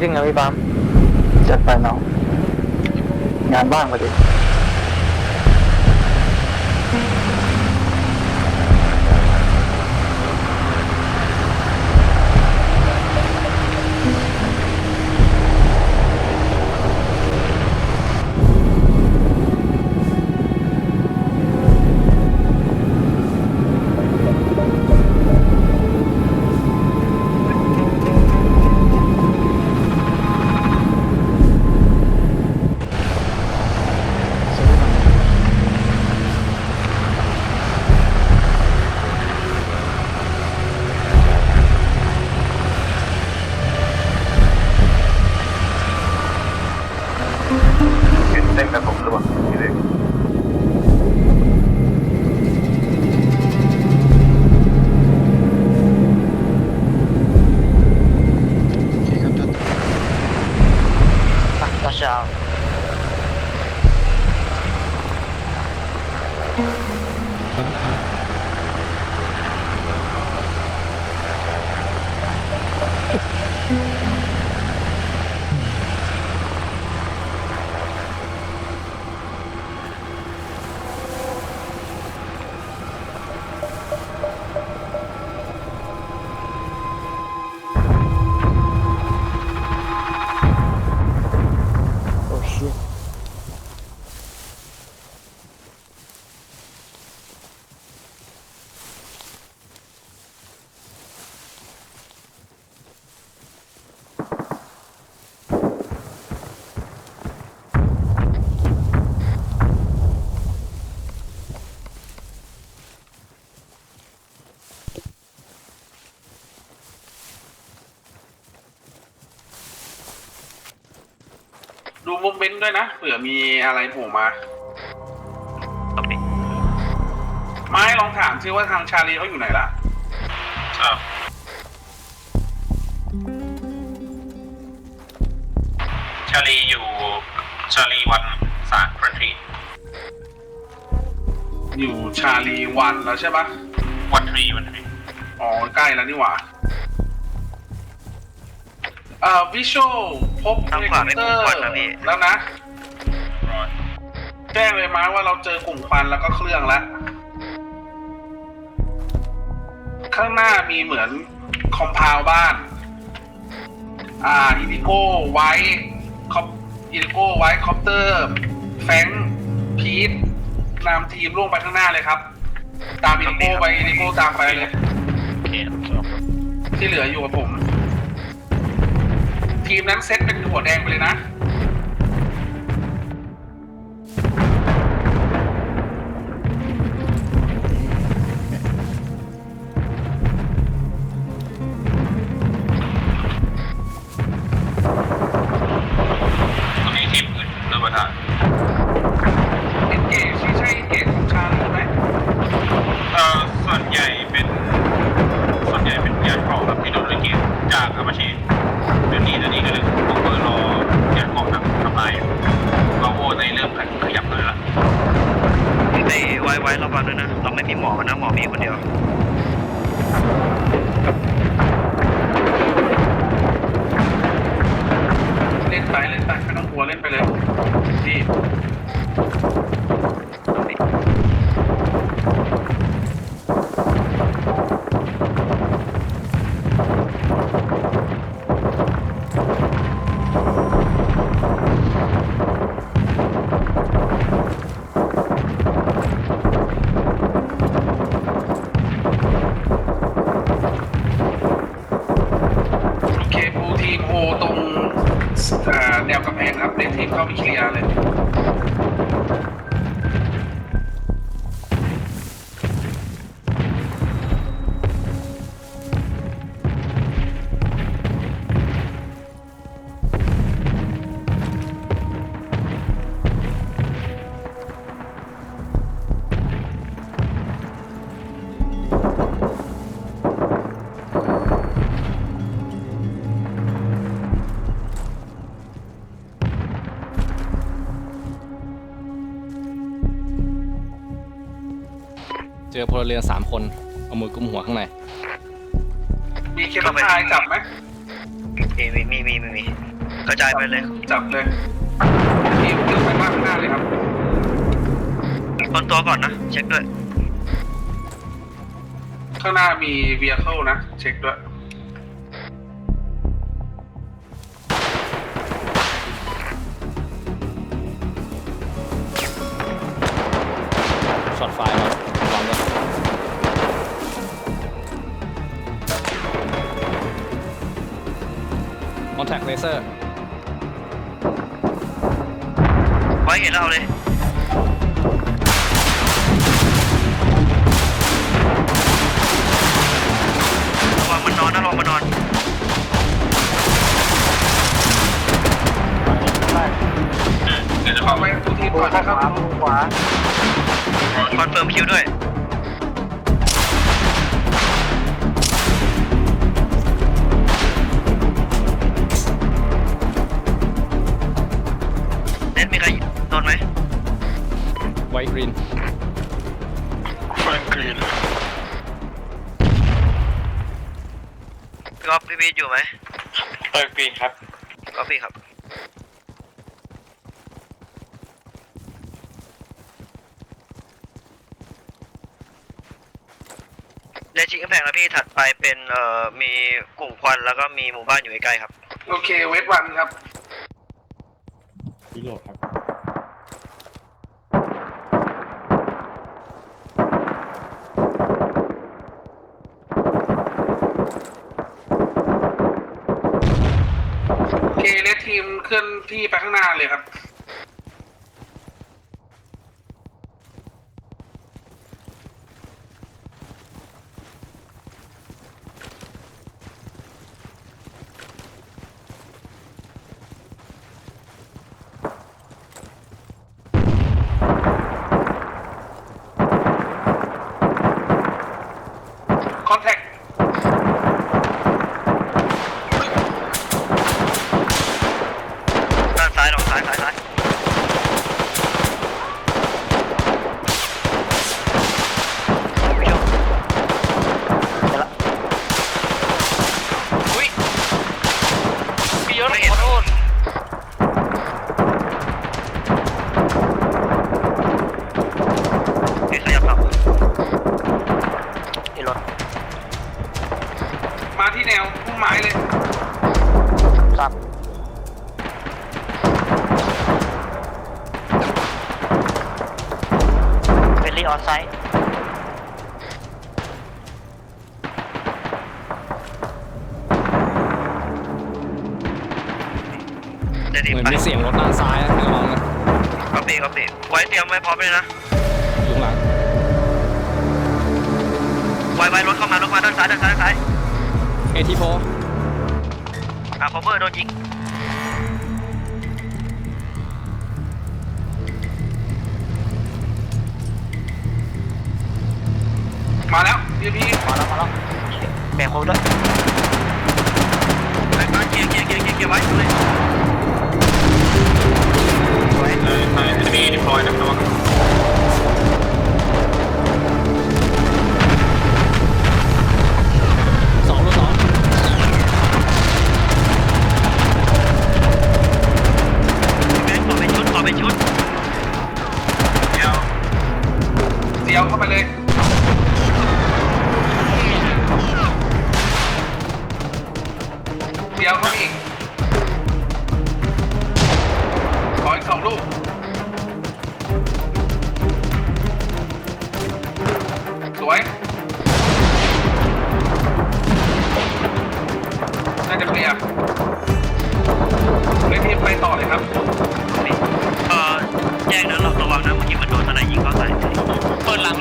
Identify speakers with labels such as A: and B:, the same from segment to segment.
A: จริงๆนะพี่ปั๊ม
B: จัดไปน้องงานบ้างพอดี
C: มุ
D: มเมนต์ด้วยนะเผื่อมีอะไรโผล่มาไม้ลองถามซิว่าทางชาลีเขาอยู่ไหนล่ะ
C: อ้าวชาลีอยู่ ชาลีวันสามคอนทรี
D: อยู่ชาลีวันแล้วใช่ปะ
C: วันทรีวันทรี
D: อ๋อใกล้แล้วนี่หว่าเอ่อวิชวลพบ
A: ทางขวาไม่
D: เต
A: มุ
D: อ
A: ม
D: ร์
A: ควันนะพี่
D: แล้วนะ
C: ร้อย
D: แจ้งเลยมาว่าเราเจอกลุ่มควันแล้วก็เครื่องแล้วข้างหน้ามีเหมือนคอมพาวบ้าน อ่าอินดิโก้ไว้คอปอินดิโก้ไว้คอปเตอร์ แฟงพีทนำทีมล่วงไปข้างหน้าเลยครับ ตามอินดิโก้ไปอินดิโก้ตามไปเลย
C: โอเค
D: ที่เหลืออยู่กับผม ทีมนั้นเซตเป็นหัวแดงไปเลยนะ
C: ตรงนี้ทีมอื่นเริ่มมาทาง
D: เอ็นเกจที่ใช่เกจของชาลีไหม
C: เอ่อส่วนใหญ่เป็น ส่วนใหญ่เป็นยานเกราะครับที่โดนเลยเกมจากอามาชี ระ
A: วังด้วยนะ เราไม่มีหมอนะหมอมีคนเดียว
D: เล่นไปเล่นไปไม่ต้องกลัวเล่นไปเลยดี
E: จอพลเรือนสามคน เอามือกุมหัวข้างใน
D: มีเคสพายจับไหม
A: เอ้ยมีมีมีมีมีกระจายไปเลย
D: จับเลยทีมเดินไปมากข้างหน้าเลยครับ
A: คนตัวก่อนนะเช็คด้วย
D: ข้างหน้ามีเวียเคิลนะ เช็คด้วย
E: แฟ
A: รงกรีนพี่ก๊อฟพี่พีทอยู่ไหม
C: เออปีครับ
A: ก๊อฟพี่ครับเลชิงกำแพงแล้วพี่ถัดไปเป็นเอ่อมีกลุ่มควันแล้วก็มีหมู่บ้านอยู่ใกล้ๆครับ
D: โอเค เวทวันครับ
C: วิโรดครับ
D: เคเลสทีมเคลื่อนที่ไปข้างหน้าเลยครับ
A: บ
D: เป็
A: นรีออนไซต์เดี๋ยวดี
E: เหมือน
A: ไป
E: มีเสียงรถด้านซ้ายนะระวังนะ
A: ก็ปีก็ปีไว้เตรียมไว้พร้อมเลยนะ
E: อยู่ข้างหลัง
A: ไว้ไว้รถเข้ามารถมาด้านซ้ายด้านซ้ายด้านซ้าย
E: เอทีโฟ
A: อะ cover โดนยิง
D: มาแล้วพี่พี่
A: มาแล้วมาแล้วแบ่งโค้งด้วยไปมาเกียร์เกียร์เกียร์เกียร์เกียร์ไว้เลยไว้
D: เยวเข้าไปเลย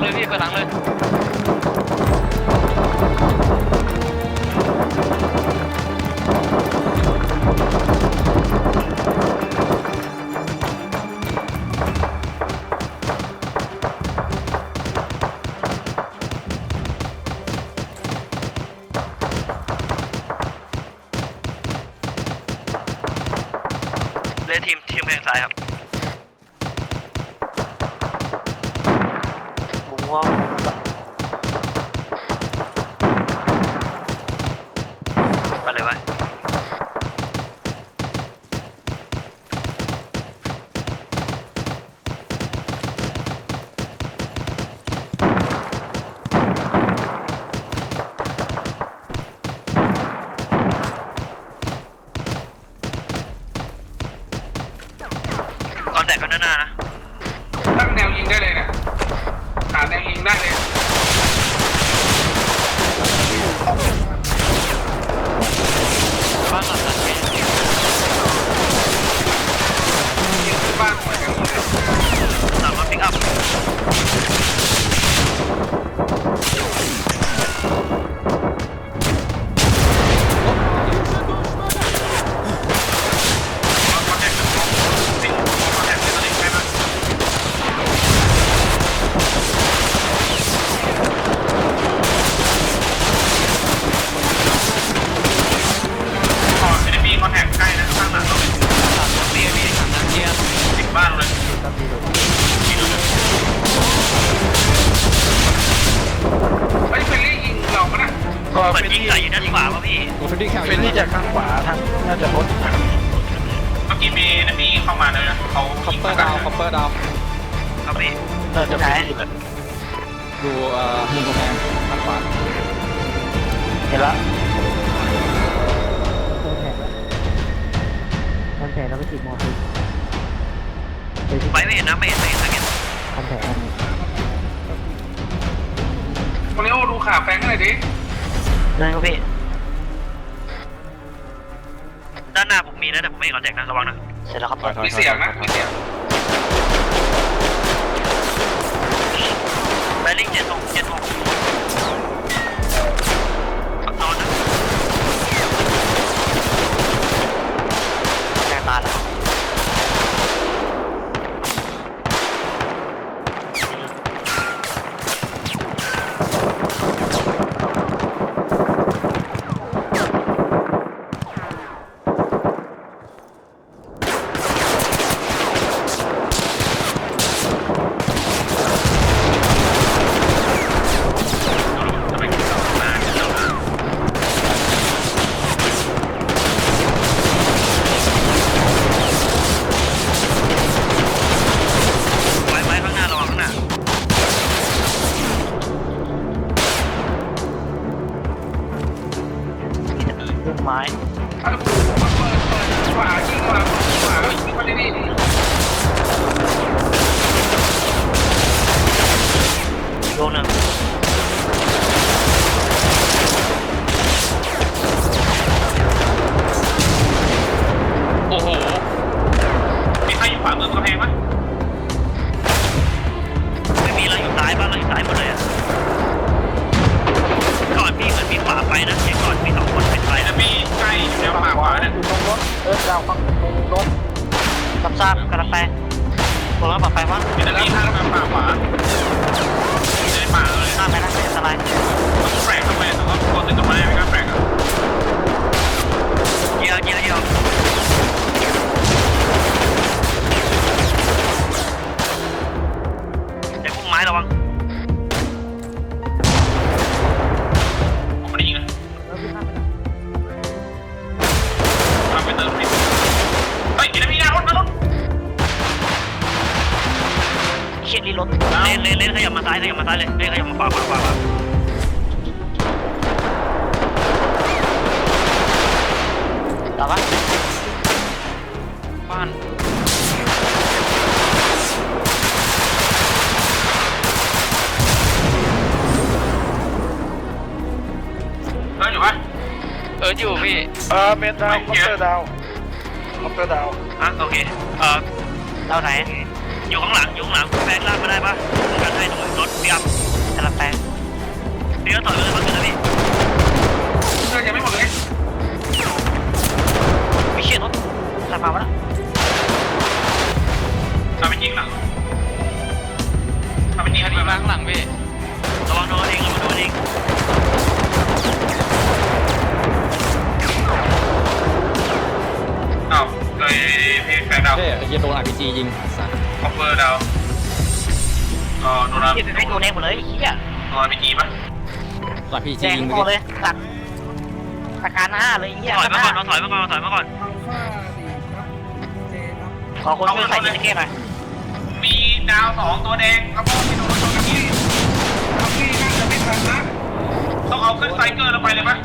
D: เลั
A: งเล
F: ยพี่เปิดหลังเลย
A: ไปเลยไเป
C: อ
E: ร์ดาวคอปเปอร์ดาว
A: ครับพี่
B: น่าจะเป็นที่
E: ดูเอ่อมุมกำแพงทางขวา
B: เห็นแล้ว
G: ทำแผนแล้วก็ติดมอฟิไปที่
A: ไปไม่เห็นนะไม่เห็นไม่เห็นไม่เห็น
G: ทำแผน
D: มาริโอดูขาแฟงหน่อยดิ
A: นั่นครับพี่ด้านหน้าผมมีนะแต่ผมไม่เห็นคอนแทคนะระวังนะเสร็จแล้วครับ
E: ถอยถอย
D: มี
E: ถอ
D: เสียง
E: ถ
D: นะ
E: อ
D: มีเสียง
A: แบริ่เจ็ดหกเจ็ดหกปักนอนนะแกตาแล้ว
C: ไม้อ้าวเปิ
D: ดเปิดเปิดขวายิงขวาขวายิงมาดิดิดิ
A: โยนหนึ่ง
C: โอ้โหมีใครอยู่ขวามือกำแพงปะ
A: ไม่มีเราอยู่ซ้ายบ้างเราอยู่ซ้ายหมดเลยอะก่อนพี่เหมือนมีขวาไปนะเดี๋ยวก่อนมีสอง
C: วขวาเนี่ย
B: อยู่ตรงรถเออดาวข้างตรงรถ
A: รับทราบกำลังไปผมว่าปลอดภัยมั้ง
C: มีแต่ที่ข้างมาป่าขวาอยู่ในป่าเลย
A: ข้ามไปนะไม่อันตราย
C: มันแปลกทำไมแต่ว่าคนติดต้นไม้ไม่กล้าแปลกอะ
A: เยอะเยอะเยอ
C: นเล
A: นเลนขยับมาซ้ายขยับมาซ้ายเลยเลนขยับมาขวาขวาขวาขวา
G: ต่อปะ
F: บ้าน
C: เดินอยู่ปะ
F: เอออยู่พี่
B: เออเมนดาวคอปเตอร์ดาวคอปเตอร์ดาว
A: อะโอเคเออเราไหน อยู่ข้างหลังอยู่ข้างหลังแบงค์ลากมาได้ปะผมกันให้ตรงรถเปียบกำลังแปลงพี่ก็ถอยไปเลยพักหนึ่งนะพี่
D: เพื่อนยังไม่หมดเลย
A: มีเชียดรถใครมาวะนะ
C: ทำเป็นยิงหลังทำเป็นยิง
F: อั
C: อั
F: น
C: น
F: นี้
C: นี้
F: มา
C: มา
F: ข้างหลังพี่
A: ระวังโดนเองระวังโดนเอง
C: อ้าวเลยพี่แฟนดาว
E: ไอ้เหี้ยโดนอาร์พีจียิงสัตว์
C: คอมเปอร์ดาวอ๋อโดน
A: อารพีเดี๋ให้โดนแดงหมดเลยไอ้เหี้ย
C: โดนอาร์พีจีปะ
E: โดนอ
A: พีแจี
E: ยิง
A: พอ
E: เล
A: เล
E: ย
A: ยสัตว์สกาหน้าเลยไอ้เหี้ยถอยมาก่อนาถอยมาก่อนถอยมาก่อน ขอคนช่วยใส่ติ๊กเก็ตหน่อย
C: มีดาวสองตัวแดงครับผมที่โดนชนกันที่
D: ที่น่าจะเป็นแบบนะ
C: ต้องเอาขึ้นไซเกอร์แล้วไปเลยปะ